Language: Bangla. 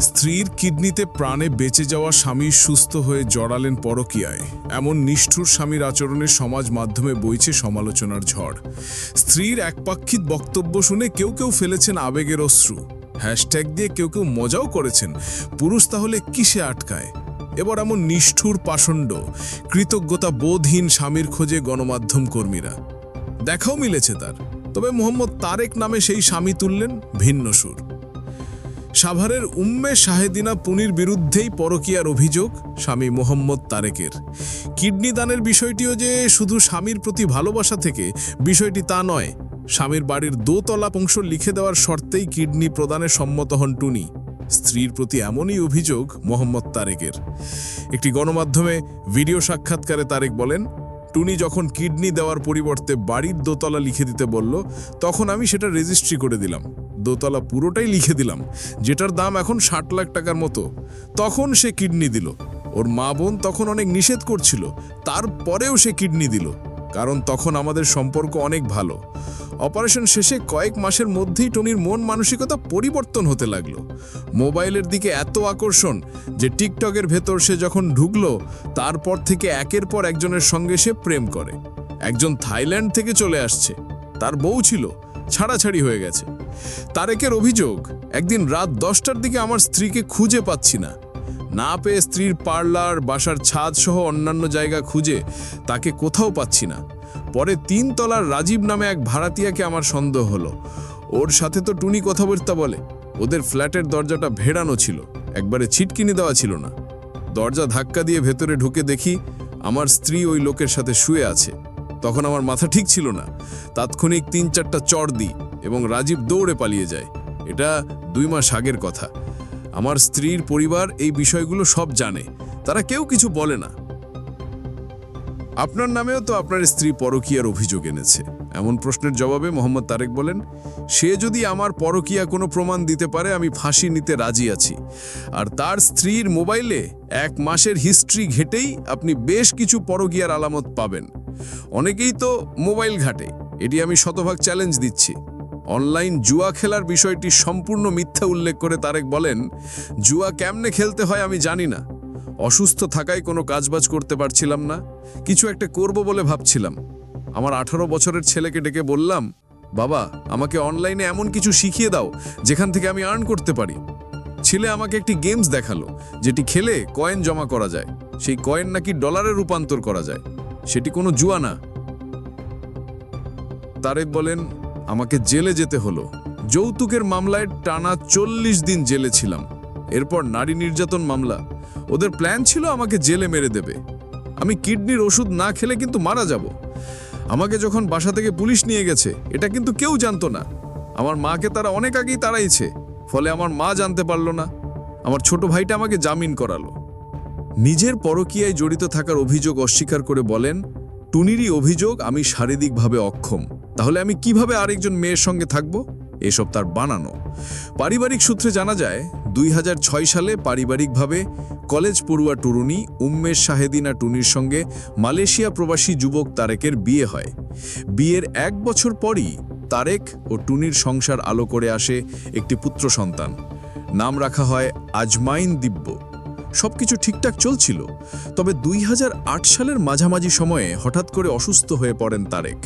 স্ত্রীর কিডনিতে প্রাণে বেঁচে যাওয়া স্বামী সুস্থ হয়ে জড়ালেন পরকীয়ায়। এমন নিষ্ঠুর স্বামীর আচরণে সমাজ মাধ্যমে বইছে সমালোচনার ঝড়। স্ত্রীর একপাক্ষিক বক্তব্য শুনে কেউ কেউ ফেলেছেন আবেগের অশ্রু। হ্যাশট্যাগ দিয়ে কেউ কেউ মজাও করেছেন। পুরুষ তাহলে কিসে আটকায়? এবার এমন নিষ্ঠুর পাষণ্ড কৃতজ্ঞতা বোধহীন স্বামীর খোঁজে গণমাধ্যম কর্মীরা। দেখাও মিলেছে তার। তবে মোহাম্মদ তারেক নামে সেই স্বামী তুললেন ভিন্ন সুর। সাভারের উম্মে শাহেদিনা পুনির বিরুদ্ধেই পরকীয়ার অভিযোগ স্বামী মোহাম্মদ তারেকের। কিডনি দানের বিষয়টিও যে শুধু স্বামীর প্রতি ভালোবাসা থেকে, বিষয়টি তা নয়, স্বামীর বাড়ির দোতলা অংশ লিখে দেওয়ার শর্তেই কিডনি প্রদানে সম্মত হন টুনি। স্ত্রীর প্রতি এমনই অভিযোগ মোহাম্মদ তারেকের। একটি গণমাধ্যমে ভিডিও সাক্ষাৎকারে তারেক বলেন টুনি যখন কিডনি দেওয়ার পরিবর্তে বাড়ির দোতলা লিখে দিতে বলল, তখন আমি সেটা রেজিস্ট্রি করে দিলাম। দোতলা পুরোটাই লিখে দিলাম, যেটার দাম এখন ষাট লাখ টাকার মতো। তখন সে কিডনি দিল। ওর মা বোন তখন অনেক নিষেধ করছিল, তারপরেও সে কিডনি দিল। কারণ তখন আমাদের সম্পর্ক অনেক ভালো। অপারেশন শেষে কয়েক মাসের মধ্যেই টনির মন মানসিকতা পরিবর্তন হতে লাগল। মোবাইলের দিকে এত আকর্ষণ যে টিকটকের ভেতর সে যখন ঢুকলো, তারপর থেকে একের পর একজনের সঙ্গে সে প্রেম করে। একজন থাইল্যান্ড থেকে চলে আসছে। তার বউ ছিল, ছাড়াছাড়ি হয়ে গেছে। তারেকের অভিযোগ, একদিন রাত দশটার দিকে আমার স্ত্রীকে খুঁজে পাচ্ছি না। না পেয়ে স্ত্রীর পার্লার, বাসার ছাদ সহ অন্যান্য জায়গা খুঁজে তাকে কোথাও পাচ্ছি না। পরে তিন তলার রাজীব নামে এক ভাড়াতিয়াকে আমার সন্দেহ হলো। ওর সাথে তো টুনি কথাবার্তা বলে। ওদের ফ্ল্যাটের দরজাটা ভেড়ানো ছিল। একবারে ছিটকিনি দেওয়া ছিল না। দরজা ধাক্কা দিয়ে ভেতরে ঢুকে দেখি আমার স্ত্রী ওই লোকের সাথে শুয়ে আছে। তখন আমার মাথা ঠিক ছিল না। তাৎক্ষণিক তিন চারটা চড় দিই এবং রাজীব দৌড়ে পালিয়ে যায়। এটা দুই মাস আগের কথা। আমার স্ত্রীর পরিবার এই বিষয়গুলো সব জানে। তারা কেউ কিছু বলে না। আপনার নামেও তো আপনার স্ত্রী পরকীয়ার অভিযোগ এনেছে। এমন প্রশ্নের জবাবে মোহাম্মদ তারেক বলেন, সে যদি আমার পরকীয়া কোনো প্রমাণ দিতে পারে, আমি ফাঁসি নিতে রাজি আছি। আর তার স্ত্রীর মোবাইলে এক মাসের হিস্ট্রি ঘেটেই আপনি বেশ কিছু পরকীয়ার আলামত পাবেন। অনেকেই তো মোবাইল ঘাটে। এটি আমি শতভাগ চ্যালেঞ্জ দিচ্ছি। অনলাইন জুয়া খেলার বিষয়টি সম্পূর্ণ মিথ্যা উল্লেখ করে তারেক বলেন, জুয়া কেমনে খেলতে হয় আমি জানি না। অসুস্থ থাকায় কোনো কাজবাজ করতে পারছিলাম না। কিছু একটা করব বলে ভাবছিলাম। আমার আঠারো বছরের ছেলেকে ডেকে বললাম, বাবা, আমাকে অনলাইনে এমন কিছু শিখিয়ে দাও, যেখান থেকে আমি আর্ন করতে পারি। ছেলে আমাকে একটি গেমস দেখাল, যেটি খেলে কয়েন জমা করা যায়। সেই কয়েন নাকি ডলারে রূপান্তর করা যায়। সেটি কোনো জুয়া না। তারেক বলেন আমাকে জেলে যেতে হলো। যৌতুকের মামলায় টানা চল্লিশ দিন জেলে ছিলাম। এরপর নারী নির্যাতন মামলা। ওদের প্ল্যান ছিল আমাকে জেলে মেরে দেবে। আমি কিডনির ওষুধ না খেলে কিন্তু মারা যাব। আমাকে যখন বাসা থেকে পুলিশ নিয়ে গেছে, এটা কিন্তু কেউ জানতো না। আমার মাকে তারা অনেক আগেই তাড়াইছে, ফলে আমার মা জানতে পারল না। আমার ছোট ভাইটা আমাকে জামিন করালো। নিজের পরকীয়ায় জড়িত থাকার অভিযোগ অস্বীকার করে বলেন, টুনিরই অভিযোগ আমি শারীরিকভাবে অক্ষম। তাহলে আমি কীভাবে আরেকজন মেয়ের সঙ্গে থাকব? এসব তার বানানো। পারিবারিক সূত্রে জানা যায়, দুই হাজার ছয় সালে পারিবারিকভাবে কলেজ পড়ুয়া টুরুনি উম্মেশ শাহেদিনা টুনির সঙ্গে মালয়েশিয়া প্রবাসী যুবক তারেকের বিয়ে হয়। বিয়ের এক বছর পরই তারেক ও টুনির সংসার আলো করে আসে একটি পুত্র সন্তান। নাম রাখা হয় আজমাইন দিব্য। সবকিছু ঠিকঠাক চলছিল, তবে দুই হাজার আট সালের মাঝামাঝি সময়ে হঠাৎ করে অসুস্থ হয়ে পড়েন তারেক।